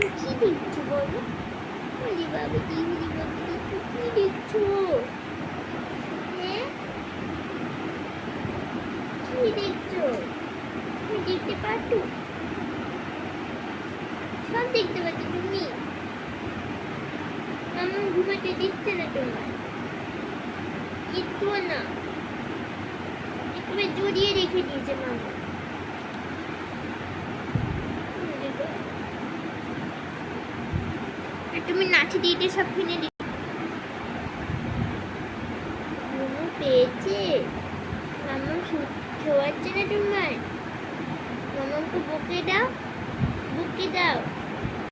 কি দেখছ বলো? হলি বাবা দি হলি বাবা দি কি দেখছ হ্যাঁ? কি দেখছ তুমি দেখতে পারতো সব দেখতে পাচ্ছ তুমি? মামা ঘুমাতে দিচ্ছে না তোমার। একটুও না। একেবারে জড়িয়ে রেখে দিয়েছে মামা। তুমি নাচি দিতে সব কিনে দি পেয়েছে। মামা শোয়াচ্ছে না তোমার? মামাকে বকে দাও, বুকে দাও।